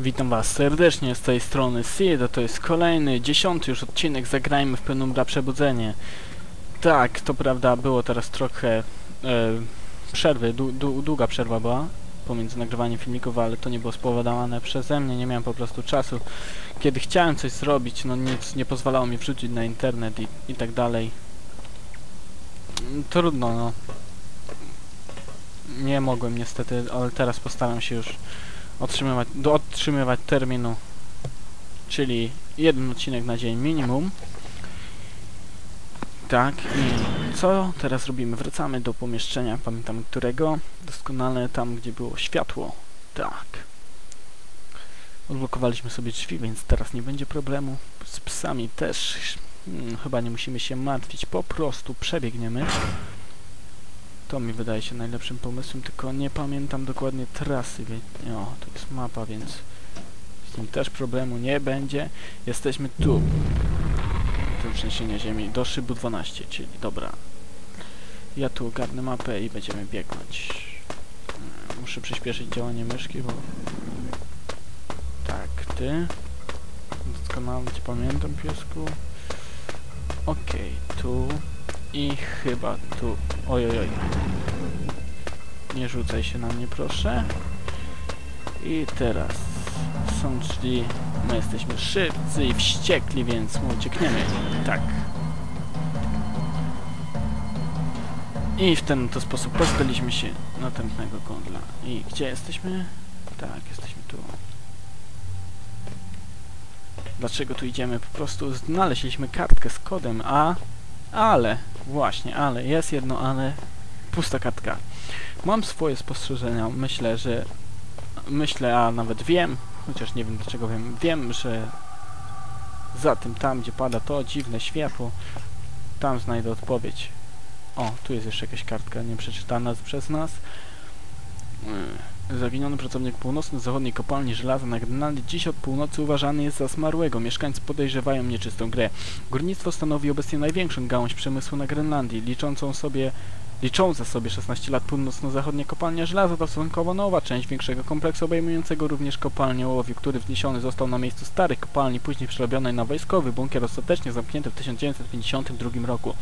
Witam was serdecznie z tej strony Sid, to jest kolejny, dziesiąty już odcinek Zagrajmy w Penumbra Przebudzenie. Tak, to prawda, było teraz trochę e, przerwy, dłu- dłu- długa przerwa była pomiędzy nagrywaniem filmików, ale to nie było spowodowane przeze mnie, nie miałem po prostu czasu. Kiedy chciałem coś zrobić, no nic nie pozwalało mi wrzucić na internet i, i tak dalej. Trudno, no. Nie mogłem niestety, ale teraz postaram się już otrzymywać, do otrzymywać terminu, czyli jeden odcinek na dzień minimum. Tak, i co teraz robimy? Wracamy do pomieszczenia, pamiętam którego, doskonale tam, gdzie było światło. Tak. Odblokowaliśmy sobie drzwi, więc teraz nie będzie problemu. Z psami też hmm, chyba nie musimy się martwić, po prostu przebiegniemy. To mi wydaje się najlepszym pomysłem, tylko nie pamiętam dokładnie trasy. O, to jest mapa, więc z tym też problemu nie będzie. Jesteśmy tu. Do trzęsienia ziemi do szybu 12, czyli dobra. Ja tu ogarnę mapę i będziemy biegnąć. E, Muszę przyspieszyć działanie myszki, bo... Tak, ty. Doskonale cię pamiętam, piesku. Okej, tu. I chyba tu. Oj, oj, oj. Nie rzucaj się na mnie, proszę. I teraz są drzwi. My jesteśmy szybcy i wściekli, więc mu uciekniemy. Tak. I w ten to sposób pozbyliśmy się następnego kądla. I gdzie jesteśmy? Tak, jesteśmy tu. Dlaczego tu idziemy? Po prostu znaleźliśmy kartkę z kodem, a... Ale, właśnie, ale, jest jedno ale, pusta kartka. Mam swoje spostrzeżenia, myślę, że... Myślę, a nawet wiem, chociaż nie wiem dlaczego wiem, wiem, że za tym, tam gdzie pada to dziwne światło, tam znajdę odpowiedź. O, tu jest jeszcze jakaś kartka nie przeczytana przez nas. Yy, Zaginiony pracownik północno-zachodniej kopalni żelaza na Grenlandii dziś od północy uważany jest za zmarłego. Mieszkańcy podejrzewają nieczystą grę. Górnictwo stanowi obecnie największą gałąź przemysłu na Grenlandii, liczącą sobie licząca sobie 16 lat północno-zachodnia kopalnia żelaza to stosunkowo nowa część większego kompleksu obejmującego również kopalnię ołowiu, który wniesiony został na miejscu starych kopalni, później przerobionej na wojskowy bunkier ostatecznie zamknięty w 1952 roku.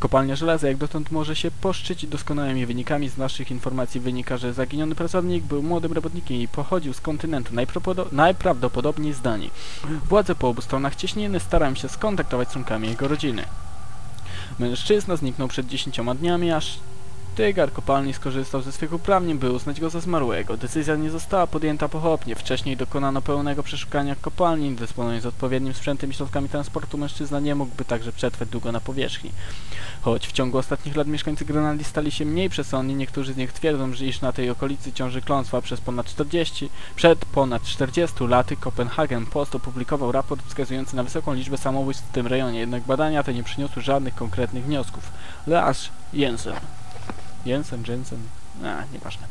Kopalnia żelaza jak dotąd może się poszczycić doskonałymi wynikami. Z naszych informacji wynika, że zaginiony pracownik był młodym robotnikiem i pochodził z kontynentu, najprawdopodobniej z Danii. Władze po obu stronach cieśniny starają się skontaktować z członkami jego rodziny. Mężczyzna zniknął przed dziesięcioma dniami, aż tygar kopalni skorzystał ze swych uprawnień, by uznać go za zmarłego. Decyzja nie została podjęta pochopnie. Wcześniej dokonano pełnego przeszukania kopalni, dysponując odpowiednim sprzętem i środkami transportu, mężczyzna nie mógłby także przetrwać długo na powierzchni. Choć w ciągu ostatnich lat mieszkańcy Grenlandii stali się mniej przesądni, niektórzy z nich twierdzą, że iż na tej okolicy ciąży klątwa przez ponad 40, przed ponad 40 laty Copenhagen Post opublikował raport wskazujący na wysoką liczbę samobójstw w tym rejonie, jednak badania te nie przyniosły żadnych konkretnych wniosków. Lars Jensen. Jensen, Jensen, a, nieważne.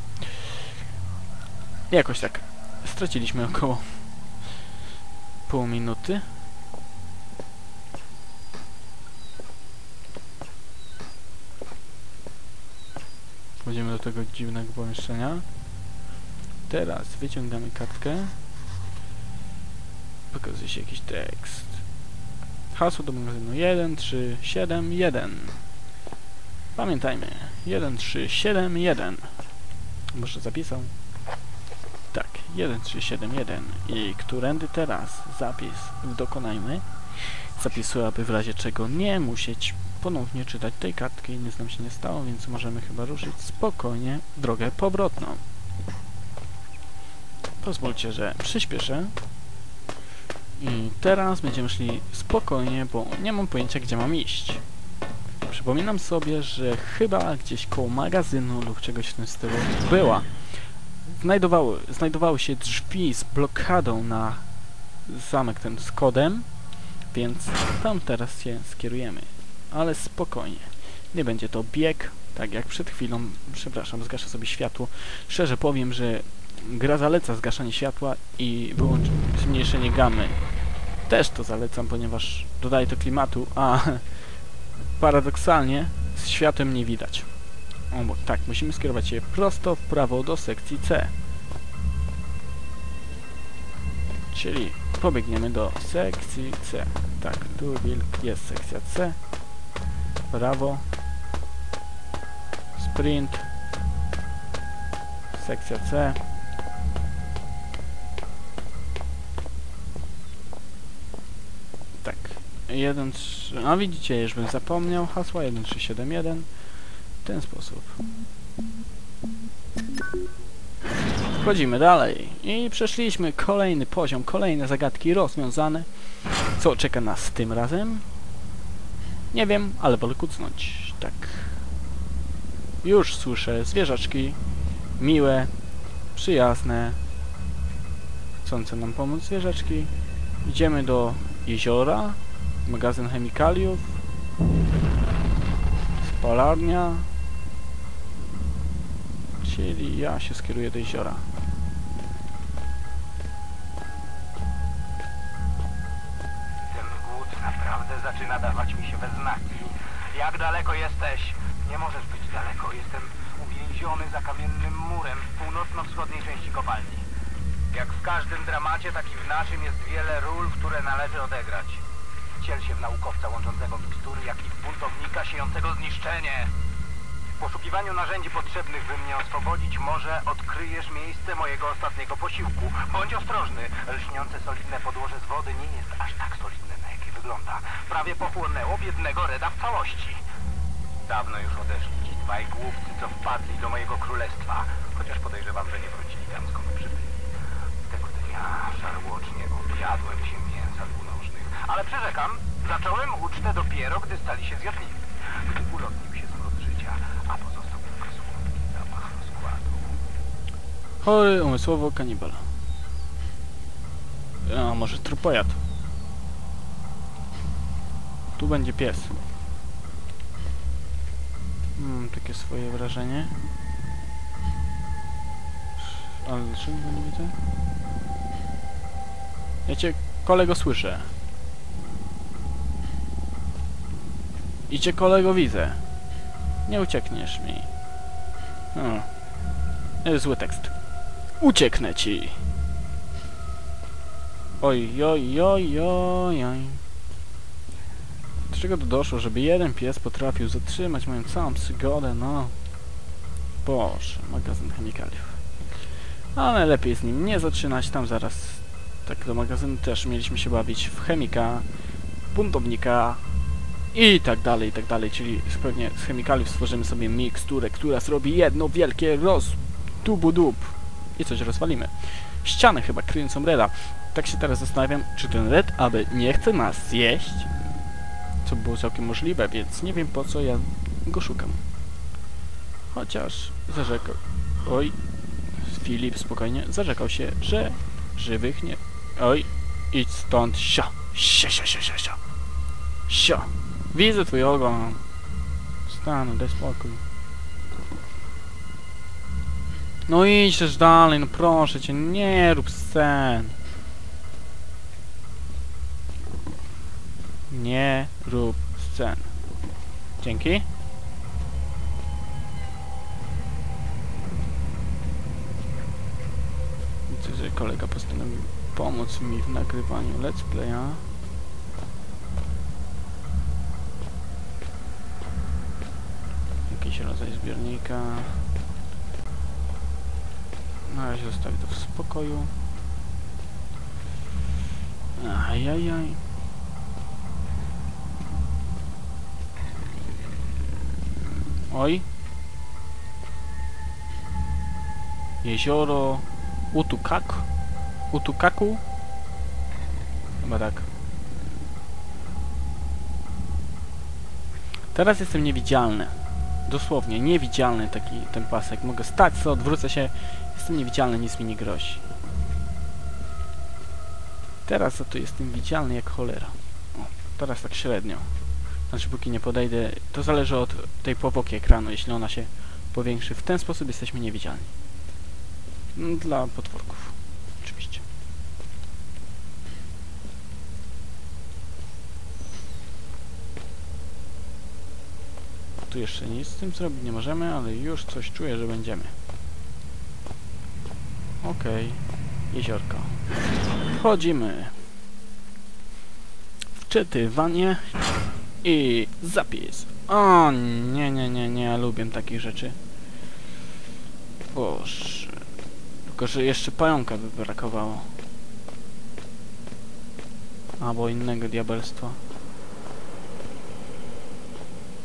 Jakoś tak. Straciliśmy około pół minuty. Wchodzimy do tego dziwnego pomieszczenia. Teraz wyciągamy kartkę. Pokazuje się jakiś tekst. Hasło do magazynu 1371. Pamiętajmy. 1371. Może zapisał? Tak, 1371. I którędy teraz zapis dokonajmy? Zapisuję, aby w razie czego nie musieć ponownie czytać tej kartki. Nic nam się nie stało, więc możemy chyba ruszyć spokojnie drogę powrotną. Pozwólcie, że przyspieszę. I teraz będziemy szli spokojnie, bo nie mam pojęcia, gdzie mam iść. Przypominam sobie, że chyba gdzieś koło magazynu lub czegoś w tym stylu była. Znajdowały, znajdowały się drzwi z blokadą na zamek ten z kodem, więc tam teraz się skierujemy. Ale spokojnie. Nie będzie to bieg, tak jak przed chwilą. Przepraszam, zgaszę sobie światło. Szczerze powiem, że gra zaleca zgaszanie światła i zmniejszenie gamy. Też to zalecam, ponieważ dodaje to klimatu, a paradoksalnie z światłem nie widać. O, tak, musimy skierować się prosto w prawo do sekcji C. Czyli pobiegniemy do sekcji C. Tak, tu jest sekcja C. Brawo. Sprint. Sekcja C. 1, 3, no widzicie, już bym zapomniał hasła 1371 w ten sposób. Wchodzimy dalej i przeszliśmy kolejny poziom, kolejne zagadki rozwiązane. Co czeka nas tym razem? Nie wiem, ale wolę kucnąć. Tak. Już słyszę zwierzaczki. Miłe, przyjazne, chcące nam pomóc zwierzaczki. Idziemy do jeziora, magazyn chemikaliów, spalarnia, czyli ja się skieruję do jeziora. Ten głód naprawdę zaczyna dawać mi się we znaki. Jak daleko jesteś? Nie możesz być daleko. Jestem uwięziony za kamiennym murem w północno-wschodniej części kopalni. Jak w każdym dramacie, tak i w naszym jest wiele ról, które należy odegrać. Ciel się w naukowca łączącego mikstury, jak i w buntownika siejącego zniszczenie. W poszukiwaniu narzędzi potrzebnych, by mnie oswobodzić, może odkryjesz miejsce mojego ostatniego posiłku. Bądź ostrożny. Lśniące solidne podłoże z wody nie jest aż tak solidne, na jakie wygląda. Prawie pochłonęło biednego Reda w całości. Dawno już odeszli ci dwaj głupcy, co wpadli do mojego królestwa. Chociaż podejrzewam, że nie wrócili tam, skąd przybyli. Tego dnia żarłocznie objadłem się. Ale przyrzekam, zacząłem ucztę dopiero, gdy stali się zjadliwi. Gdy ulotnił się smród życia, a pozostał tylko słodki zapach rozkładu. Chory umysłowo kanibal. A może trupojad? Tu będzie pies. Mam takie swoje wrażenie. Ale dlaczego go nie widzę? Ja cię, kolego, słyszę. I cię, kolego, widzę. Nie uciekniesz mi. O. Zły tekst. Ucieknę ci. Oj, oj, oj, oj, oj. Do czego to doszło, żeby jeden pies potrafił zatrzymać moją całą przygodę, no. Boże, magazyn chemikaliów. Ale lepiej z nim nie zaczynać, tam zaraz tak do magazynu też mieliśmy się bawić w chemika, buntownika i tak dalej, i tak dalej, czyli pewnie z chemikaliów stworzymy sobie miksturę, która zrobi jedno wielkie roz... dubu dub i coś rozwalimy. Ściany chyba kryjącą Reda. Tak się teraz zastanawiam, czy ten Red aby nie chce nas zjeść? Co było całkiem możliwe, więc nie wiem po co ja go szukam. Chociaż zarzekał... Oj, Filip spokojnie zarzekał się, że żywych nie... Oj, idź stąd, sio! Sio, sio, sio, sio, sio! Widzę twój ogon! Stanę, daj spokój. No idź też dalej, no proszę cię, nie rób scen. Nie rób scen. Dzięki. Widzę, że kolega postanowił pomóc mi w nagrywaniu let's playa. Jakiś rodzaj zbiornika. Na razie zostawię to w spokoju. Ajajaj. Oj. Jezioro Utukak? Utukaku? Chyba tak. Teraz jestem niewidzialny. Dosłownie, niewidzialny taki ten pasek. Mogę stać, co odwrócę się. Jestem niewidzialny, nic mi nie grozi. Teraz za to jestem widzialny jak cholera. O, teraz tak średnio. Znaczy, póki nie podejdę... To zależy od tej powłoki ekranu. Jeśli ona się powiększy w ten sposób, jesteśmy niewidzialni. Mm, Dla potworków. Oczywiście. Tu jeszcze nic z tym zrobić nie możemy, ale już coś czuję, że będziemy. Okej. Jeziorko. Wchodzimy. Wczytywanie i zapis. O nie, nie, nie, nie, ja lubię takich rzeczy. Boże. Tylko, że jeszcze pająka by brakowało. Albo innego diabelstwa.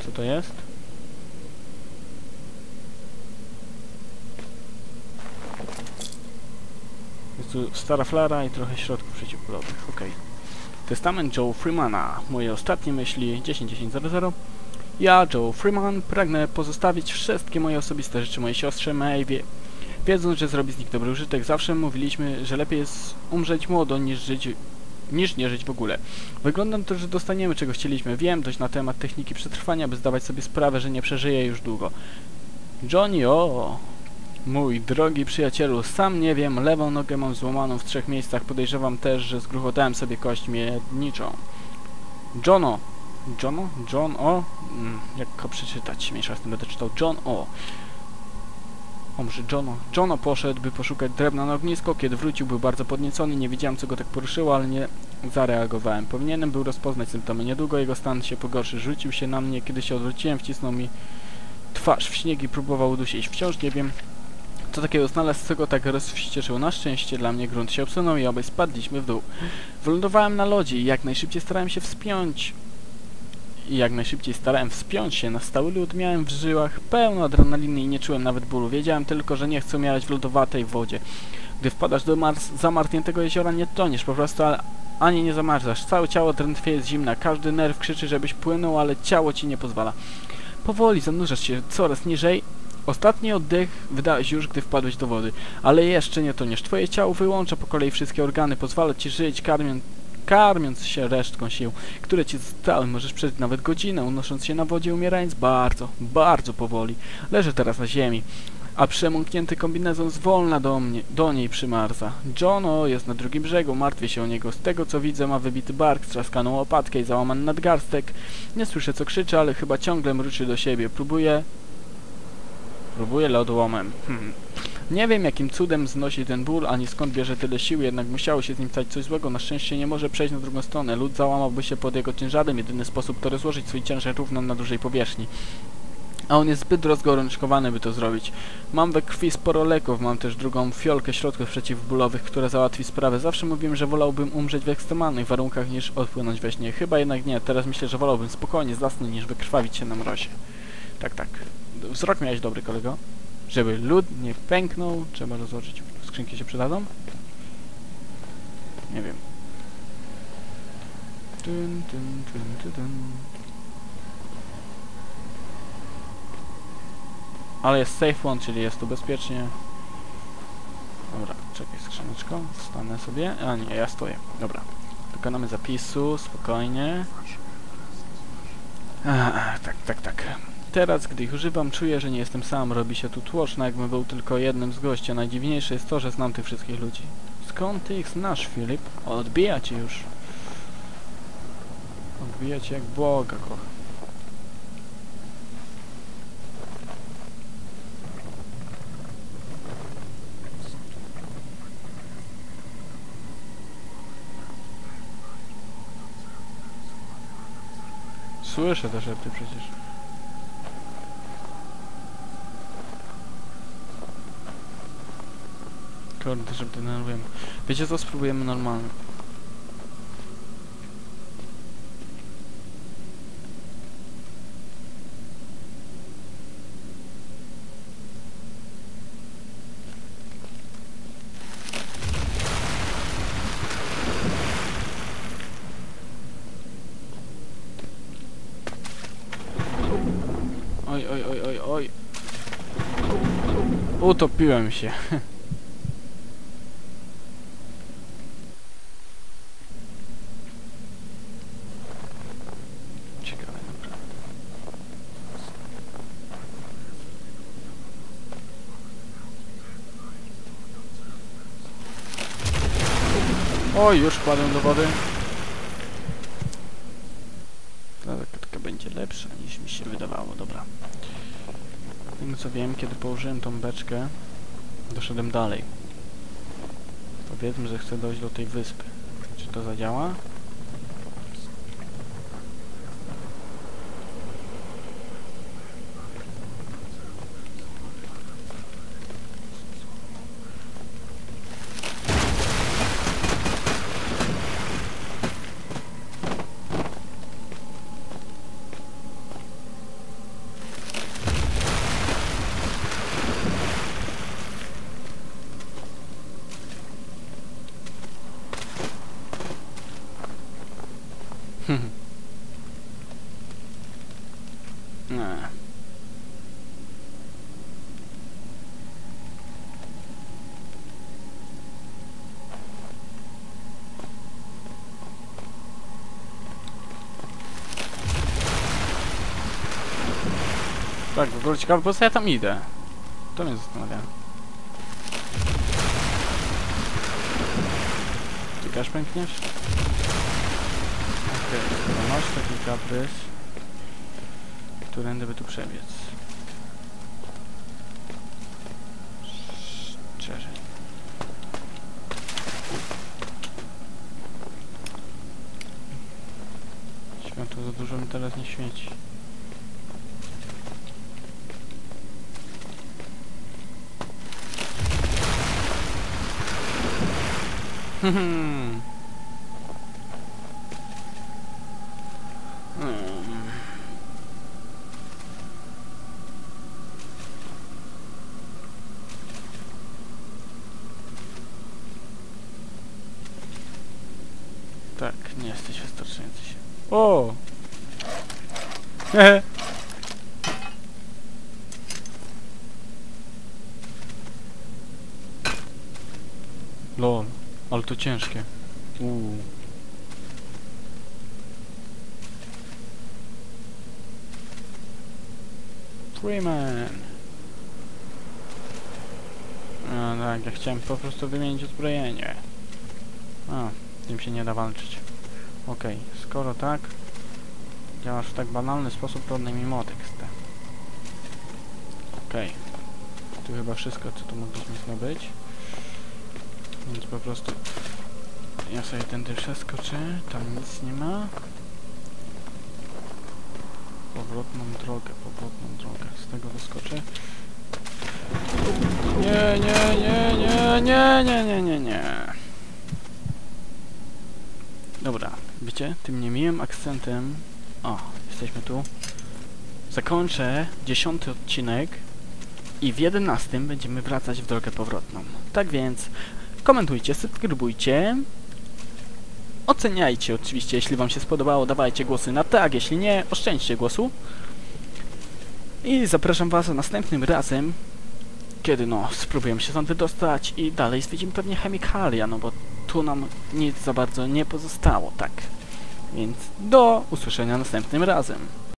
Co to jest? Jest tu stara flara i trochę środków przeciwbólowych. Okej. Testament Joe Freemana. Moje ostatnie myśli 10.10.00. Ja, Joe Freeman, pragnę pozostawić wszystkie moje osobiste rzeczy mojej siostrze May, wie, wiedząc, że zrobi z nich dobry użytek. Zawsze mówiliśmy, że lepiej jest umrzeć młodo niż żyć niż nie żyć w ogóle. Wygląda na to, że dostaniemy czego chcieliśmy. Wiem dość na temat techniki przetrwania, by zdawać sobie sprawę, że nie przeżyję już długo. Johnny, o! Mój drogi przyjacielu, sam nie wiem, lewą nogę mam złamaną w trzech miejscach. Podejrzewam też, że zgruchotałem sobie kość miedniczą. Johno! Johno? John O? Mm, jak go przeczytać? Mniejsza z tym będę czytał. John O. O, może Johno. Johno poszedł, by poszukać drewna na ognisko. Kiedy wrócił, był bardzo podniecony. Nie wiedziałem, co go tak poruszyło, ale nie zareagowałem. Powinienem był rozpoznać symptomy. Niedługo jego stan się pogorszy. Rzucił się na mnie. Kiedy się odwróciłem, wcisnął mi twarz w śnieg i próbował udusić. Wciąż nie wiem, co takiego znalazł, co go tak rozwścieczyło. Na szczęście dla mnie grunt się obsunął i obaj spadliśmy w dół. Wylądowałem na lodzie i jak najszybciej starałem się wspiąć i jak najszybciej starałem wspiąć się na stały lód, miałem w żyłach pełno adrenaliny i nie czułem nawet bólu. Wiedziałem tylko, że nie chcę umierać w lodowatej wodzie. Gdy wpadasz do zamarzniętego jeziora, nie toniesz po prostu, ale ani nie zamarzasz. Całe ciało drętwie jest zimna, każdy nerw krzyczy, żebyś płynął, ale ciało ci nie pozwala. Powoli zanurzasz się coraz niżej. Ostatni oddech wydałeś już, gdy wpadłeś do wody, ale jeszcze nie toniesz. Twoje ciało wyłącza po kolei wszystkie organy, pozwala ci żyć, karmiąc karmiąc się resztką sił, które ci zostały. Możesz przeżyć nawet godzinę, unosząc się na wodzie, umierając bardzo, bardzo powoli. Leży teraz na ziemi, a przemąknięty kombinezon zwolna do, mnie, do niej przymarza. Jono jest na drugim brzegu, martwię się o niego. Z tego co widzę ma wybity bark, strzaskaną łopatkę i załamany nadgarstek. Nie słyszę co krzyczy, ale chyba ciągle mruczy do siebie. Próbuje... Próbuje lodłomem. Hmm. Nie wiem jakim cudem znosi ten ból, ani skąd bierze tyle sił, jednak musiało się z nim stać coś złego. Na szczęście nie może przejść na drugą stronę. Lód załamałby się pod jego ciężarem. Jedyny sposób to rozłożyć swój ciężar równo na dużej powierzchni. A on jest zbyt rozgorączkowany, by to zrobić. Mam we krwi sporo leków, mam też drugą fiolkę środków przeciwbólowych, która załatwi sprawę. Zawsze mówiłem, że wolałbym umrzeć w ekstremalnych warunkach niż odpłynąć we śnie. Chyba jednak nie. Teraz myślę, że wolałbym spokojnie zasnąć niż wykrwawić się na mrozie. Tak, tak. Wzrok miałeś dobry, kolego. Żeby lód nie pęknął, trzeba rozłożyć. Skrzynki się przydadzą? Nie wiem. Dun, dun, dun, dun. Ale jest safe one, czyli jest tu bezpiecznie. Dobra, czekaj, skrzyneczko. Stanę sobie. A nie, ja stoję. Dobra. Dokonamy zapisu, spokojnie. Ach, tak, tak, tak. Teraz, gdy ich używam, czuję, że nie jestem sam. Robi się tu tłoczno, jakbym był tylko jednym z gościa. Najdziwniejsze jest to, że znam tych wszystkich ludzi. Skąd ty ich znasz, Filip? Odbija cię już. Odbija cię jak Boga, kocha. Słyszę te szepty przecież. Kurde, żeby denerwujemy. Wiecie co? Spróbujemy normalnie. Oj, oj, oj, oj, oj. Utopiłem się. Ciekawe naprawdę. Oj, już wpadłem do wody. Ta kartka będzie lepsza niż mi się wydawało, dobra. Tego co wiem, kiedy położyłem tą beczkę, doszedłem dalej. Powiedzmy, że chcę dojść do tej wyspy. Czy to zadziała? Nie. Tak, w ogóle ciekawe, ja tam idę? To mnie zastanawia. Ty też pękniesz? Okej, okay, masz taki kaprys. Którędy by tu przebiec? Szczerze. Światło za dużo mi teraz nie świeci. Hmm. Tak, nie jesteś wystarczający się. O! ale to ciężkie. Uuu. Freeman. No tak, ja chciałem po prostu wymienić uzbrojenie. A, tym się nie da walczyć. Okej, skoro tak, działasz w tak banalny sposób, to oddaj mi motek z. Okej. Tu chyba wszystko, co tu mogliśmy zdobyć. Więc po prostu ja sobie tędy przeskoczę, tam nic nie ma. Powrotną drogę, powrotną drogę. Z tego wyskoczę. Nie, nie, nie, nie, nie, nie, nie, nie, nie. Dobra, wiecie, tym niemiłym akcentem... O, jesteśmy tu. Zakończę dziesiąty odcinek i w jedenastym będziemy wracać w drogę powrotną. Tak więc komentujcie, subskrybujcie, oceniajcie oczywiście, jeśli wam się spodobało, dawajcie głosy na tak, jeśli nie, oszczędźcie głosu. I zapraszam was następnym razem, kiedy no, spróbujemy się stąd wydostać i dalej zwiedzimy pewnie chemikalia, no bo tu nam nic za bardzo nie pozostało, tak. Więc do usłyszenia następnym razem.